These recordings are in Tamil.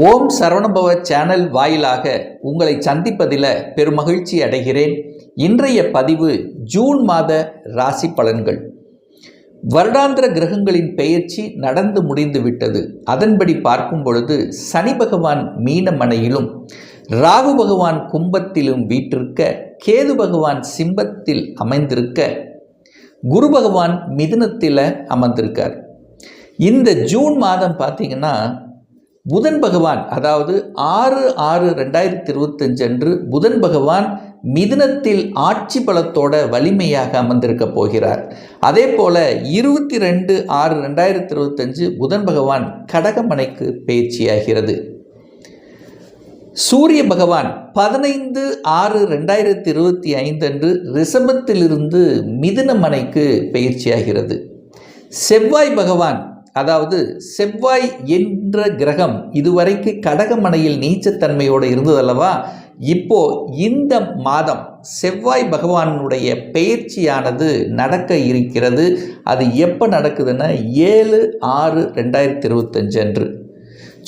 ஓம் சரவணபவ சேனல் வாயிலாக உங்களை சந்திப்பதில் பெருமகிழ்ச்சி அடைகிறேன். இன்றைய பதிவு ஜூன் மாத ராசி பலன்கள். வருடாந்திர கிரகங்களின் பெயர்ச்சி நடந்து முடிந்து விட்டது. அதன்படி பார்க்கும் பொழுது சனி பகவான் மீனமனையிலும் ராகு பகவான் கும்பத்திலும் வீற்றிருக்க கேது பகவான் சிம்பத்தில் அமைந்திருக்க குரு பகவான் மிதுனத்தில் அமர்ந்திருக்கார். இந்த ஜூன் மாதம் பார்த்தீங்கன்னா புதன் பகவான் அதாவது ஆறு ஆறு ரெண்டாயிரத்தி இருபத்தஞ்சு அன்று புதன் பகவான் மிதுனத்தில் ஆட்சி பலத்தோட வலிமையாக அமர்ந்திருக்க போகிறார். அதே போல இருபத்தி ரெண்டு ஆறு ரெண்டாயிரத்தி இருபத்தஞ்சு புதன் பகவான் கடகமனைக்கு பயிற்சியாகிறது. சூரிய பகவான் பதினைந்து ஆறு ரெண்டாயிரத்தி இருபத்தி ஐந்து அன்று ரிஷபத்திலிருந்து மிதுனமனைக்கு பயிற்சியாகிறது. செவ்வாய் பகவான் அதாவது செவ்வாய் என்ற கிரகம் இதுவரைக்கு கடகமனையில் நீச்சத்தன்மையோடு இருந்ததல்லவா? இப்போ இந்த மாதம் செவ்வாய் பகவானுடைய பெயர்ச்சியானது நடக்க இருக்கிறது. அது எப்போ நடக்குதுன்னா ஏழு ஆறு ரெண்டாயிரத்தி இருபத்தஞ்சு அன்று.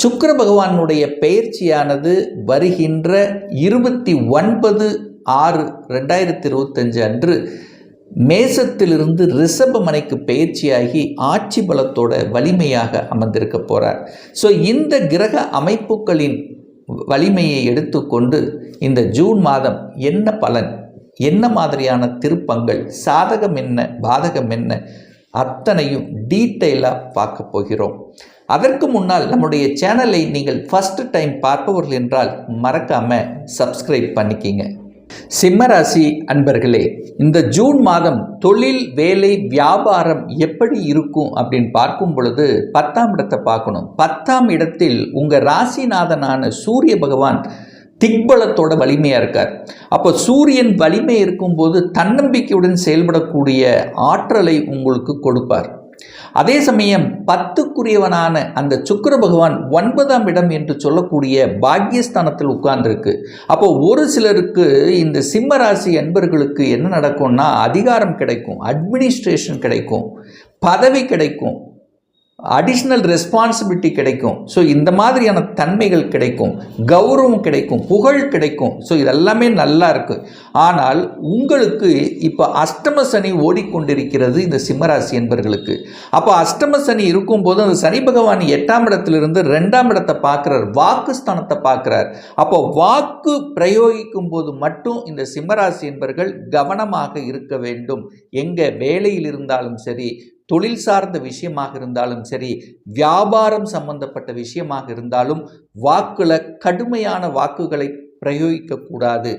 சுக்கர பகவானுடைய பெயர்ச்சியானது வருகின்ற இருபத்தி ஒன்பது ஆறு ரெண்டாயிரத்தி இருபத்தஞ்சு அன்று. மேசத்திலிருந்து ரிஷப மனைக்கு பயிற்சியாகி ஆட்சி பலத்தோட வலிமையாக அமர்ந்திருக்க போகிறார் ஸோ இந்த கிரக அமைப்புகளின் வலிமையை எடுத்துக்கொண்டு இந்த ஜூன் மாதம் என்ன பலன் என்ன மாதிரியான திருப்பங்கள் சாதகம் என்ன பாதகம் என்ன அத்தனையும் டீட்டெயிலாக பார்க்க போகிறோம். அதற்கு முன்னால் நம்முடைய சேனலை நீங்கள் ஃபஸ்ட்டு டைம் பார்ப்பவர்கள் என்றால் மறக்காமல் சப்ஸ்கிரைப் பண்ணிக்கிங்க. சிம்மராசி அன்பர்களே இந்த ஜூன் மாதம் தொழில் வேலை வியாபாரம் எப்படி இருக்கும் அப்படின்னு பார்க்கும் பொழுது பத்தாம் இடத்தை பார்க்கணும். பத்தாம் இடத்தில் உங்கள் ராசிநாதனான சூரிய பகவான் திக்பலத்தோட வலிமையாக இருக்கார். அப்போ சூரியன் வலிமை இருக்கும்போது தன்னம்பிக்கையுடன் செயல்படக்கூடிய ஆற்றலை உங்களுக்கு கொடுப்பார். அதே சமயம் பத்துக்குரியவனான அந்த சுக்கர பகவான் ஒன்பதாம் இடம் என்று சொல்லக்கூடிய பாக்யஸ்தானத்தில் உட்கார்ந்துருக்கு. அப்போ ஒரு சிலருக்கு இந்த சிம்ம ராசி அன்பர்களுக்கு என்ன நடக்கும்னா அதிகாரம் கிடைக்கும் அட்மினிஸ்ட்ரேஷன் கிடைக்கும் பதவி கிடைக்கும் அடிஷ்னல் ரெஸ்பான்சிபிலிட்டி கிடைக்கும். ஸோ இந்த மாதிரியான தன்மைகள் கிடைக்கும். கௌரவம் கிடைக்கும். புகழ் கிடைக்கும். ஸோ இதெல்லாமே நல்லா இருக்குது ஆனால் உங்களுக்கு இப்போ அஷ்டம சனி ஓடிக்கொண்டிருக்கிறது இந்த சிம்மராசி என்பர்களுக்கு. அப்போ அஷ்டம சனி இருக்கும்போது அந்த சனி பகவான் எட்டாம் இடத்திலிருந்து ரெண்டாம் இடத்தை பார்க்குறார். வாக்கு ஸ்தானத்தை பார்க்குறார். அப்போ வாக்கு பிரயோகிக்கும் போது மட்டும் இந்த சிம்மராசி என்பர்கள் கவனமாக இருக்க வேண்டும். எங்கே வேலையில் இருந்தாலும் சரி தொழில் சார்ந்த விஷயமாக இருந்தாலும் சரி வியாபாரம் சம்பந்தப்பட்ட விஷயமாக இருந்தாலும் வாக்குல கடுமையான வாக்குகளை பிரயோகிக்கக்கூடாது.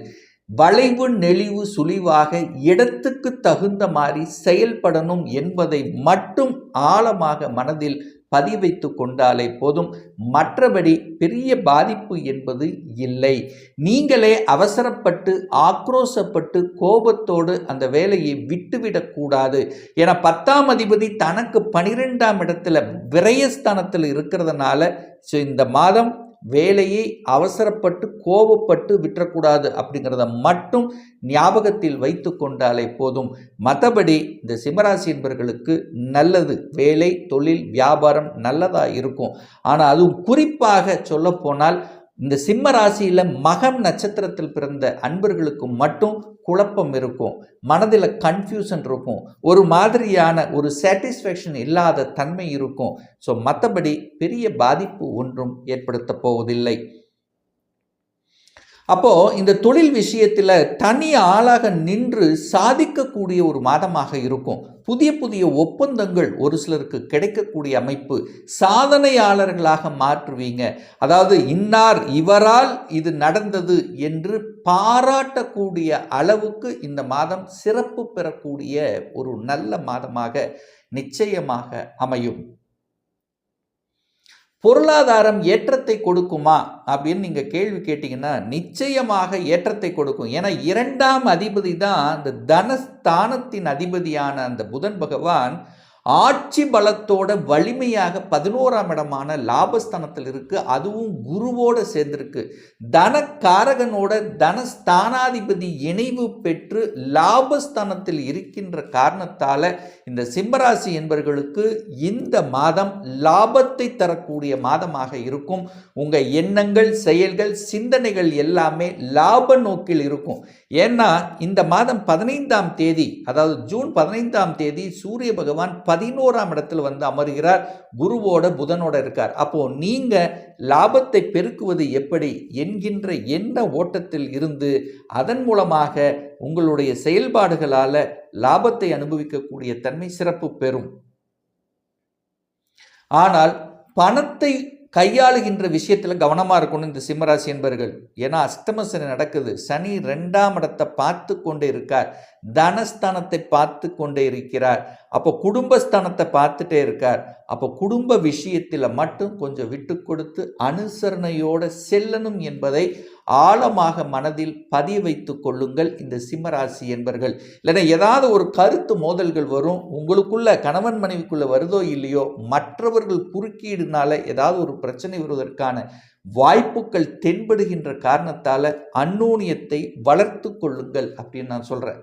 வளைவு நெளிவு சுழிவாக இடத்துக்கு தகுந்த மாதிரி செயல்படணும் என்பதை மட்டும் ஆழமாக மனதில் பதிவைத்து கொண்டாலே போதும். மற்றபடி பெரிய பாதிப்பு என்பது இல்லை. நீங்களே அவசரப்பட்டு ஆக்ரோசப்பட்டு கோபத்தோடு அந்த வேலையை விட்டுவிடக்கூடாது என பத்தாம் அதிபதி தனக்கு பனிரெண்டாம் இடத்துல விரயஸ்தானத்தில் இருக்கிறதுனால ஸோ இந்த மாதம் வேலையை அவசரப்பட்டு கோபப்பட்டு விட்டுறக்கூடாது அப்படிங்கிறத மட்டும் ஞாபகத்தில் வைத்து கொண்டாலே போதும். மற்றபடி இந்த சிம்மராசி என்பவர்களுக்கு நல்லது. வேலை தொழில் வியாபாரம் நல்லதாக இருக்கும். ஆனால் அதுவும் குறிப்பாக சொல்லப்போனால் இந்த சிம்ம ராசியில் மகம் நட்சத்திரத்தில் பிறந்த அன்பர்களுக்கு மட்டும் குழப்பம் இருக்கும். மனதில் கன்ஃபியூஷன் இருக்கும். ஒரு மாதிரியான ஒரு சாட்டிஸ்ஃபேக்ஷன் இல்லாத தன்மை இருக்கும். ஸோ மற்றபடி பெரிய பாதிப்பு ஒன்றும் ஏற்படுத்த போவதில்லை. அப்போது இந்த தொழில் விஷயத்தில் தனி ஆளாக நின்று சாதிக்கக்கூடிய ஒரு மாதமாக இருக்கும். புதிய புதிய ஒப்பந்தங்கள் ஒரு சிலருக்கு கிடைக்கக்கூடிய அமைப்பு சாதனையாளர்களாக மாற்றுவீங்க. அதாவது இன்னார் இவரால் இது நடந்தது என்று பாராட்டக்கூடிய அளவுக்கு இந்த மாதம் சிறப்பு பெறக்கூடிய ஒரு நல்ல மாதமாக நிச்சயமாக அமையும். பொருளாதாரம் ஏற்றத்தை கொடுக்குமா அப்படின்னு நீங்கள் கேள்வி கேட்டிங்கன்னா நிச்சயமாக ஏற்றத்தை கொடுக்கும். ஏன்னா இரண்டாம் அதிபதி தான் அந்த தனஸ்தானத்தின் அதிபதியான அந்த புதன் பகவான் ஆட்சி பலத்தோட வலிமையாக பதினோராம் இடமான லாபஸ்தானத்தில் இருக்கு. அதுவும் குருவோட சேர்ந்திருக்கு. தனக்காரகனோட தனஸ்தானாதிபதி இணைவு பெற்று லாபஸ்தானத்தில் இருக்கின்ற காரணத்தால இந்த சிம்மராசி என்பவர்களுக்கு இந்த மாதம் லாபத்தை தரக்கூடிய மாதமாக இருக்கும். உங்க எண்ணங்கள் செயல்கள் சிந்தனைகள் எல்லாமே லாப நோக்கில் இருக்கும். ஏன்னா இந்த மாதம் பதினைந்தாம் தேதி அதாவது ஜூன் பதினைந்தாம் தேதி சூரிய பகவான் பதினோராம் இடத்துல வந்து அமர்கிறார். குருவோட புதனோட இருக்கார். அப்போ நீங்க லாபத்தை பெருக்குவது எப்படி என்கின்ற எண்ண ஓட்டத்தில் இருந்து அதன் மூலமாக உங்களுடைய செயல்பாடுகளால லாபத்தை அனுபவிக்கக்கூடிய தன்மை சிறப்பு பெறும். ஆனால் பணத்தை கையாளுகின்ற விஷயத்தில் கவனமாக இருக்கணும் இந்த சிம்மராசி என்பர்கள். ஏன்னா அஷ்டம சனி நடக்குது. சனி ரெண்டாம் இடத்தை பார்த்து கொண்டே இருக்கார். தனஸ்தானத்தை பார்த்து கொண்டே இருக்கிறார். அப்போ குடும்பஸ்தானத்தை பார்த்துட்டே இருக்கார். அப்போ குடும்ப விஷயத்தில் மட்டும் கொஞ்சம் விட்டு கொடுத்து அனுசரணையோடு செல்லணும் என்பதை ஆழமாக மனதில் பதிய வைத்து கொள்ளுங்கள் இந்த சிம்மராசி என்பர்கள். இல்லைன்னா ஏதாவது ஒரு கருத்து மோதல்கள் வரும். உங்களுக்குள்ள கணவன் மனைவிக்குள்ள வருதோ இல்லையோ மற்றவர்கள் குறுக்கீடுனால ஏதாவது ஒரு பிரச்சனை வருவதற்கான வாய்ப்புகள் தென்படுகின்ற காரணத்தால் அந்நூனியத்தை வளர்த்து கொள்ளுங்கள் அப்படின்னு நான் சொல்கிறேன்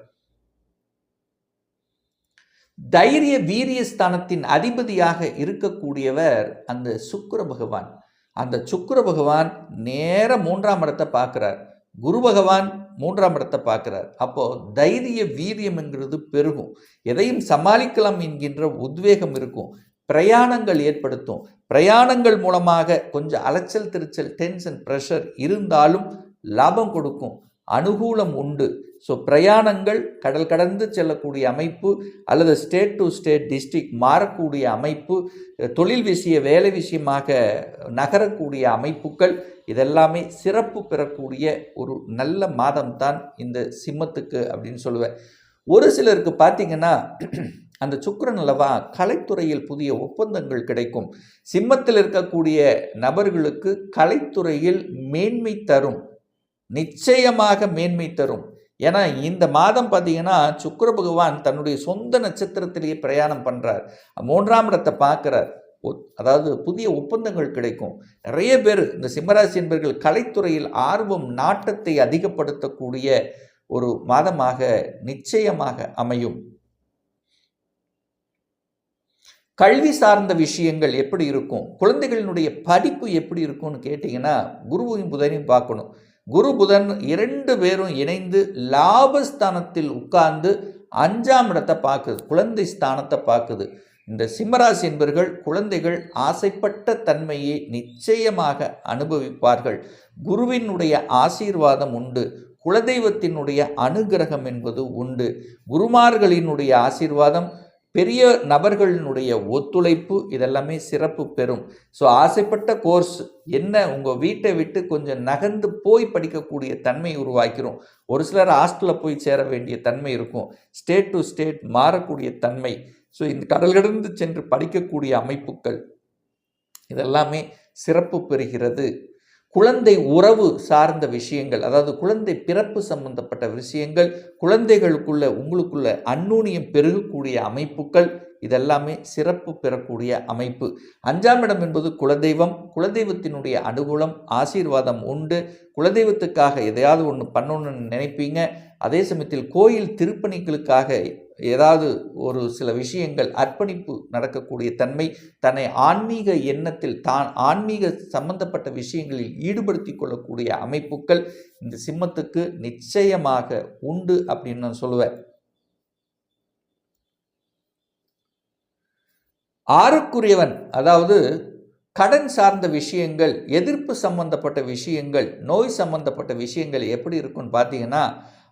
தைரிய வீரிய ஸ்தானத்தின் அதிபதியாக இருக்கக்கூடியவர் அந்த சுக்கர பகவான். அந்த சுக்கிர பகவான் நேர மூன்றாம் இடத்தை பார்க்குறார். குரு பகவான் மூன்றாம் இடத்தை பார்க்குறார். அப்போது தைரிய வீரியம்ங்கிறது பெருகும். எதையும் சமாளிக்கலாம் என்கின்ற உத்வேகம் இருக்கும். பிரயாணங்கள் ஏற்படுத்தும். பிரயாணங்கள் மூலமாக கொஞ்சம் அலைச்சல் திருச்சல் டென்ஷன் ப்ரெஷர் இருந்தாலும் லாபம் கொடுக்கும். அனுகூலம் உண்டு. ஸோ பிரயாணங்கள் கடல் கடந்து செல்லக்கூடிய அமைப்பு அல்லது ஸ்டேட் டு ஸ்டேட் டிஸ்ட்ரிக்ட் மாறக்கூடிய அமைப்பு தொழில் விஷய வேலை விஷயமாக நகரக்கூடிய அமைப்புகள் இதெல்லாமே சிறப்பு பெறக்கூடிய ஒரு நல்ல மாதம்தான் இந்த சிம்மத்துக்கு அப்படின்னு சொல்லுவேன். ஒரு சிலருக்கு பார்த்தீங்கன்னா அந்த சுக்கிரன் அல்லவா கலைத்துறையில் புதிய ஒப்பந்தங்கள் கிடைக்கும். சிம்மத்தில் இருக்கக்கூடிய நபர்களுக்கு கலைத்துறையில் மேன்மை தரும். நிச்சயமாக மேன்மை தரும். ஏன்னா இந்த மாதம் பார்த்தீங்கன்னா சுக்கர பகவான் தன்னுடைய சொந்த நட்சத்திரத்திலேயே பிரயாணம் பண்ணுறார் மூன்றாம் இடத்தை பார்க்குறார். அதாவது புதிய ஒப்பந்தங்கள் கிடைக்கும். நிறைய பேர் இந்த சிம்மராசி என்பர்கள் கலைத்துறையில் ஆர்வம் நாட்டத்தை அதிகப்படுத்தக்கூடிய ஒரு மாதமாக நிச்சயமாக அமையும். கல்வி சார்ந்த விஷயங்கள் எப்படி இருக்கும்? குழந்தைகளினுடைய படிப்பு எப்படி இருக்கும்னு கேட்டிங்கன்னா குருவையும் புதனையும் பார்க்கணும். குரு புதன் இரண்டு பேரும் இணைந்து லாபஸ்தானத்தில் உட்கார்ந்து அஞ்சாம் இடத்தை பார்க்குது குழந்தை ஸ்தானத்தை பார்க்குது. இந்த சிம்மராசி என்பர்கள் குழந்தைகள் ஆசைப்பட்ட தன்மையை நிச்சயமாக அனுபவிப்பார்கள். குருவினுடைய ஆசீர்வாதம் உண்டு குலதெய்வத்தினுடைய அனுகிரகம் என்பது உண்டு. குருமார்களினுடைய ஆசீர்வாதம் பெரிய நபர்களினுடைய ஒத்துழைப்பு இதெல்லாமே சிறப்பு பெறும். ஸோ ஆசைப்பட்ட கோர்ஸ் என்ன உங்கள் வீட்டை விட்டு கொஞ்சம் நகர்ந்து போய் படிக்கக்கூடிய தன்மை உருவாக்கிறோம். ஒரு சிலர் ஹாஸ்டலில் போய் சேர வேண்டிய தன்மை இருக்கும். ஸ்டேட் டு ஸ்டேட் மாறக்கூடிய தன்மை. ஸோ இந்த கடல் கடந்து சென்று படிக்கக்கூடிய அமைப்புகள் இதெல்லாமே சிறப்பு பெறுகிறது. குழந்தை உறவு சார்ந்த விஷயங்கள் அதாவது குழந்தை பிறப்பு சம்பந்தப்பட்ட விஷயங்கள் குழந்தைகளுக்குள்ள உங்களுக்குள்ள அந்நூனியம் பெருகக்கூடிய அமைப்புகள் இதெல்லாமே சிறப்பு பெறக்கூடிய அமைப்பு. அஞ்சாம் இடம் என்பது குலதெய்வம். குலதெய்வத்தினுடைய அனுகூலம் ஆசீர்வாதம் உண்டு. குலதெய்வத்துக்காக எதையாவது ஒன்று பண்ணணும்னு நினைப்பீங்க. அதே சமயத்தில் கோயில் திருப்பணிகளுக்காக ஏதாவது ஒரு சில விஷயங்கள் அர்ப்பணிப்பு நடக்கக்கூடிய தன்மை தன்னை ஆன்மீக எண்ணத்தில் தான் ஆன்மீக சம்பந்தப்பட்ட விஷயங்களில் ஈடுபடுத்தி கொள்ளக்கூடிய அமைப்புகள் இந்த சிம்மத்துக்கு நிச்சயமாக உண்டு அப்படின்னு நான் சொல்லுவேன். ஆறுக்குரியவன் அதாவது கடன் சார்ந்த விஷயங்கள் எதிர்ப்பு சம்பந்தப்பட்ட விஷயங்கள் நோய் சம்பந்தப்பட்ட விஷயங்கள் எப்படி இருக்குன்னு பார்த்தீங்கன்னா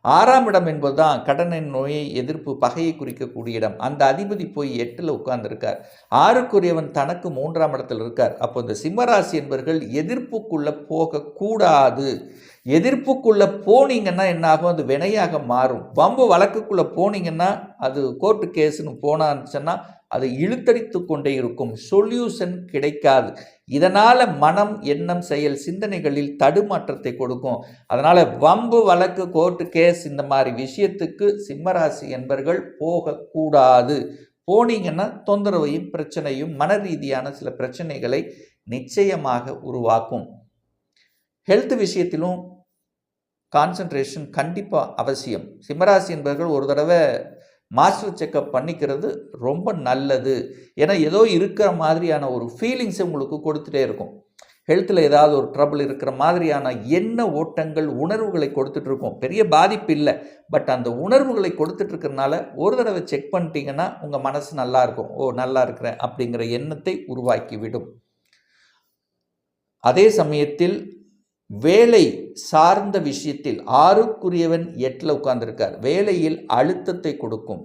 ஆறாம் இடம் என்பதுதான் கடனின் நோயை எதிர்ப்பு பகையை குறிக்கக்கூடிய இடம். அந்த அதிபதி போய் எட்டில் உட்கார்ந்துருக்கார். ஆறுக்குரியவன் தனக்கு மூன்றாம் இடத்தில் இருக்கார். அப்போ இந்த சிம்மராசி என்பவர்கள் எதிர்ப்புக்குள்ளே போகக்கூடாது. எதிர்ப்புக்குள்ளே போனீங்கன்னா என்ன ஆகும்? அது வினையாக மாறும். பம்பு வழக்குக்குள்ளே போனீங்கன்னா அது கோர்ட்டு கேஸுன்னு போனாச்சுன்னா அதை இழுத்தடித்து கொண்டே இருக்கும். சொல்யூஷன் கிடைக்காது. இதனால் மனம் எண்ணம் செயல் சிந்தனைகளில் தடுமாற்றத்தை கொடுக்கும். அதனால் வம்பு வழக்கு கோர்ட்டு கேஸ் இந்த மாதிரி விஷயத்துக்கு சிம்மராசி என்பர்கள் போகக்கூடாது. போனீங்கன்னா தொந்தரவையும் பிரச்சனையும் மன ரீதியான சில பிரச்சனைகளை நிச்சயமாக உருவாக்கும். ஹெல்த் விஷயத்திலும் கான்சன்ட்ரேஷன் கண்டிப்பாக அவசியம். சிம்மராசி என்பவர்கள் ஒரு தடவை மாஸ்டர் செக்கப் பண்ணிக்கிறது ரொம்ப நல்லது. ஏன்னா ஏதோ இருக்கிற மாதிரியான ஒரு ஃபீலிங்ஸை உங்களுக்கு கொடுத்துட்டே இருக்கும். ஹெல்த்தில் ஏதாவது ஒரு ட்ரபிள் இருக்கிற மாதிரியான என்ன ஓட்டங்கள் உணர்வுகளை கொடுத்துட்ருக்கோம் பெரிய பாதிப்பு இல்லை. பட் அந்த உணர்வுகளை கொடுத்துட்ருக்கறனால ஒரு தடவை செக் பண்ணிட்டீங்கன்னா உங்கள் மனசு நல்லா இருக்கும். ஓ நல்லா இருக்கிறேன் அப்படிங்கிற எண்ணத்தை உருவாக்கி விடும். அதே சமயத்தில் வேலை சார்ந்த விஷயத்தில் ஆறுக்குரியவன் எட்டில் உட்கார்ந்துருக்கார். வேலையில் அழுத்தத்தை கொடுக்கும்.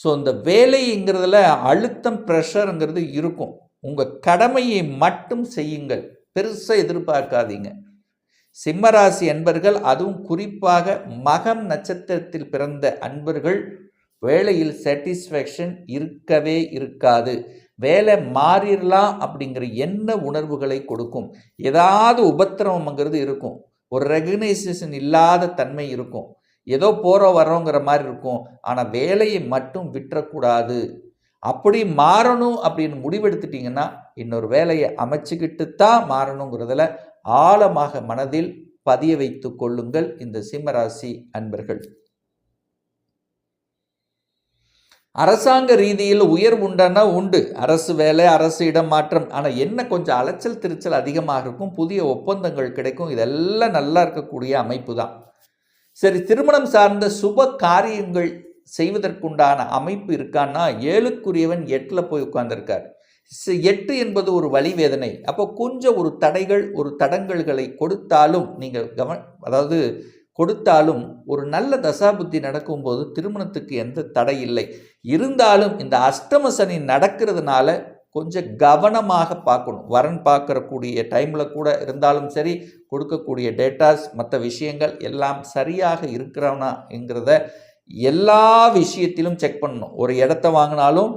ஸோ இந்த வேலைங்கிறதுல அழுத்தம் ப்ரெஷருங்கிறது இருக்கும். உங்கள் கடமையை மட்டும் செய்யுங்கள். பெருசாக எதிர்பார்க்காதீங்க. சிம்மராசி அன்பர்கள் அதுவும் குறிப்பாக மகம் நட்சத்திரத்தில் பிறந்த அன்பர்கள் வேலையில் சாட்டிஸ்ஃபேக்ஷன் இருக்கவே இருக்காது. வேலை மாறிடலாம் அப்படிங்கிற என்ன உணர்வுகளை கொடுக்கும். ஏதாவது உபத்திரவங்கிறது இருக்கும். ஒரு ரெகனைசேஷன் இல்லாத தன்மை இருக்கும். ஏதோ போகிற வரோங்கிற மாதிரி இருக்கும். ஆனால் வேலையை மட்டும் விட்டுறக்கூடாது. அப்படி மாறணும் அப்படின்னு முடிவெடுத்துட்டிங்கன்னா இன்னொரு வேலையை அமைச்சுக்கிட்டு தான் மாறணுங்கிறதுல ஆழமாக மனதில் பதிய வைத்து கொள்ளுங்கள் இந்த சிம்மராசி அன்பர்கள். அரசாங்க ரீதியில் உயர்வு உண்டானா உண்டு. அரசு வேலை அரசு இடம் மாற்றம். ஆனால் என்ன கொஞ்சம் அலைச்சல் திருச்சல் அதிகமாக இருக்கும் புதிய ஒப்பந்தங்கள் கிடைக்கும் இதெல்லாம் நல்லா இருக்கக்கூடிய அமைப்பு தான். சரி திருமணம் சார்ந்த சுப காரியங்கள் செய்வதற்குண்டான அமைப்பு இருக்கான்னா ஏழுக்குரியவன் எட்டில் போய் உட்கார்ந்துருக்கார். எட்டு என்பது ஒரு வழி வேதனை அப்போ கொஞ்சம் ஒரு தடைகள் ஒரு தடங்கல்களை கொடுத்தாலும் நீங்கள் கவன் அதாவது கொடுத்தாலும் ஒரு நல்ல தசாபுத்தி நடக்கும்போது திருமணத்துக்கு எந்த தடை இல்லை. இருந்தாலும் இந்த அஷ்டம சனி நடக்கிறதுனால கொஞ்சம் கவனமாக பார்க்கணும். வரன் பார்க்கறக்கூடிய டைமில் கூட இருந்தாலும் சரி கொடுக்கக்கூடிய டேட்டாஸ் மற்ற விஷயங்கள் எல்லாம் சரியாக இருக்கிறவனாங்கிறத எல்லா விஷயத்திலும் செக் பண்ணணும். ஒரு இடத்த வாங்கினாலும்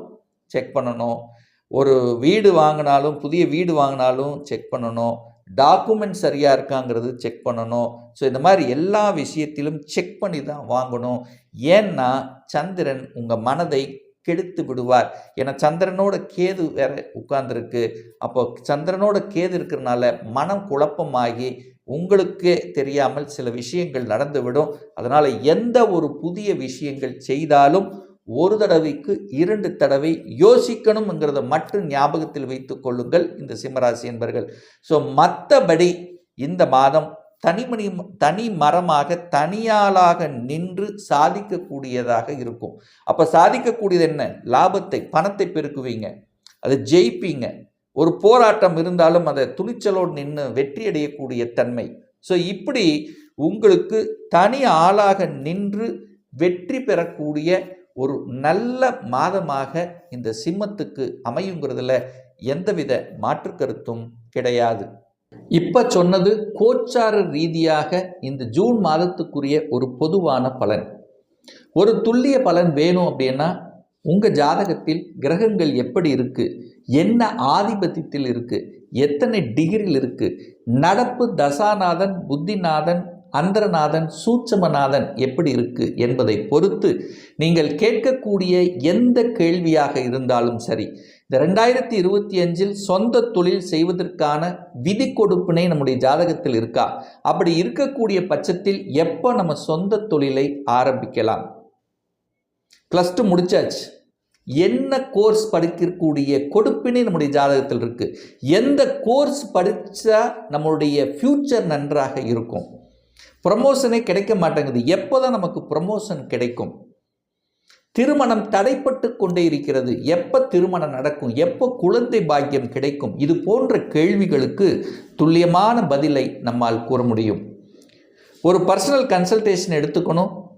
செக் பண்ணணும். ஒரு வீடு வாங்கினாலும் புதிய வீடு வாங்கினாலும் செக் பண்ணணும். டாக்குமெண்ட் சரியாக இருக்காங்கிறது செக் பண்ணணும். ஸோ இந்த மாதிரி எல்லா விஷயத்திலும் செக் பண்ணி தான் வாங்கணும். ஏன்னா சந்திரன் உங்கள் மனதை கெடுத்து விடுவார். ஏன்னா சந்திரனோட கேது வேற உட்கார்ந்துருக்கு. அப்போ சந்திரனோட கேது இருக்கிறனால மனம் குழப்பமாகி உங்களுக்கே தெரியாமல் சில விஷயங்கள் நடந்துவிடும். அதனால் எந்த ஒரு புதிய விஷயங்கள் செய்தாலும் ஒரு தடவைக்கு இரண்டு தடவை யோசிக்கணுங்கிறத மட்டும் ஞாபகத்தில் வைத்து கொள்ளுங்கள் இந்த சிம்மராசி என்பர்கள். ஸோ மற்றபடி இந்த மாதம் தனிமணி தனி மரமாக தனியாளாக நின்று சாதிக்கக்கூடியதாக இருக்கும். அப்போ சாதிக்கக்கூடியது என்ன? லாபத்தை பணத்தை பெருக்குவீங்க. அதை ஜெயிப்பீங்க. ஒரு போராட்டம் இருந்தாலும் அதை துணிச்சலோடு நின்று வெற்றி அடையக்கூடிய தன்மை. ஸோ இப்படி உங்களுக்கு தனி ஆளாக நின்று வெற்றி பெறக்கூடிய ஒரு நல்ல மாதமாக இந்த சிம்மத்துக்கு அமையுங்கிறதுல எந்தவித மாற்று கருத்தும் கிடையாது. இப்போ சொன்னது கோச்சார ரீதியாக இந்த ஜூன் மாதத்துக்குரிய ஒரு பொதுவான பலன். ஒரு துல்லிய பலன் வேணும் அப்படின்னா உங்கள் ஜாதகத்தில் கிரகங்கள் எப்படி இருக்குது என்ன ஆதிபத்தியத்தில் இருக்குது எத்தனை டிகிரியில் இருக்குது நடப்பு தசாநாதன் புத்திநாதன் அந்தரநாதன் சூட்சமநாதன் எப்படி இருக்கு என்பதை பொறுத்து நீங்கள் கேட்கக்கூடிய எந்த கேள்வியாக இருந்தாலும் சரி இந்த ரெண்டாயிரத்தி இருபத்தி அஞ்சில் சொந்த தொழில் செய்வதற்கான விதி கொடுப்பினை நம்முடைய ஜாதகத்தில் இருக்கா? அப்படி இருக்கக்கூடிய பட்சத்தில் எப்போ நம்ம சொந்த தொழிலை ஆரம்பிக்கலாம்? ப்ளஸ் டூ முடிச்சாச்சு. என்ன கோர்ஸ் படிக்கக்கூடிய கொடுப்பினை நம்முடைய ஜாதகத்தில் இருக்குது எந்த கோர்ஸ் படித்தா நம்மளுடைய ஃப்யூச்சர் நன்றாக இருக்கும்? ப்ரமோஷனே கிடைக்க மாட்டேங்குது. எப்போ தான் நமக்கு ப்ரமோஷன் கிடைக்கும்? திருமணம் தடைப்பட்டு கொண்டே இருக்கிறது. எப்போ திருமணம் நடக்கும்? எப்போ குழந்தை பாக்கியம் கிடைக்கும்? இது போன்ற கேள்விகளுக்கு துல்லியமான பதிலை நம்மால் கூற முடியும். ஒரு பர்சனல் கன்சல்டேஷன் எடுத்துக்கணும்.